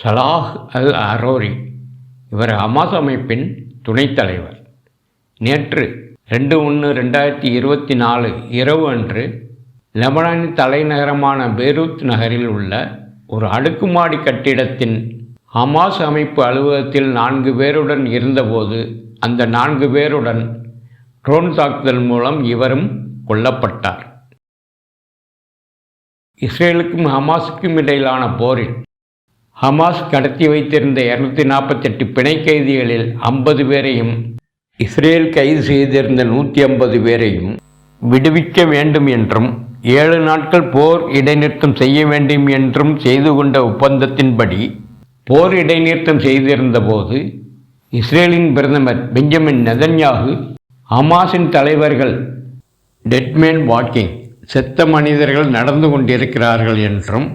சலாஹ் அல் அரோரி இவர் ஹமாஸ் அமைப்பின் துணைத் தலைவர். நேற்று ரெண்டு ஒன்று ரெண்டாயிரத்தி இருபத்தி நாலு இரவு அன்று லெபனானின் தலைநகரமான பெய்ரூத் நகரில் உள்ள ஒரு அடுக்குமாடி கட்டிடத்தின் ஹமாஸ் அமைப்பு அலுவலகத்தில் நான்கு பேருடன் இருந்தபோது அந்த நான்கு பேருடன் ட்ரோன் தாக்குதல் மூலம் இவரும் கொல்லப்பட்டார். இஸ்ரேலுக்கும் ஹமாஸுக்கும் இடையிலான போரில் ஹமாஸ் கடத்தி வைத்திருந்த இரநூத்தி நாற்பத்தெட்டு பிணை கைதிகளில் ஐம்பது பேரையும் இஸ்ரேல் கைது செய்திருந்த நூற்றி ஐம்பது பேரையும் விடுவிக்க வேண்டும் என்றும் ஏழு நாட்கள் போர் இடைநிறுத்தம் செய்ய வேண்டும் என்றும் செய்து கொண்ட ஒப்பந்தத்தின்படி போர் இடைநிறுத்தம் செய்திருந்தபோது இஸ்ரேலின் பிரதமர் பெஞ்சமின் நெதன்யாகு ஹமாஸின் தலைவர்கள் டெட்மேன் வாக்கிங் செத்த மனிதர்கள் நடந்து கொண்டிருக்கிறார்கள் என்றும்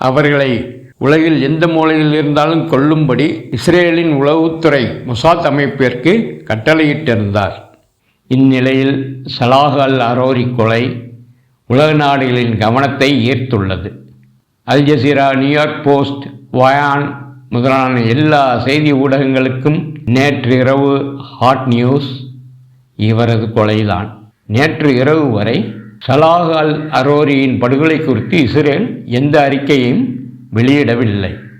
அவர்களை உலகில் எந்த மூலையில் இருந்தாலும் கொல்லும்படி இஸ்ரேலின் உளவுத்துறை முசாத் அமைப்பிற்கு கட்டளையிட்டிருந்தார். இந்நிலையில் சலாஹ் அல் அரோரி கொலை உலக நாடுகளின் கவனத்தை ஈர்த்துள்ளது. Al Jazeera New York Post Wayan முதலான எல்லா செய்தி ஊடகங்களுக்கும் நேற்று இரவு ஹாட் நியூஸ் இவரது கொலைதான். நேற்று இரவு வரை சலாஹ் அல் அரோரியின் படுகொலை குறித்து இஸ்ரேல் எந்த அறிக்கையையும் வெளியிடவில்லை.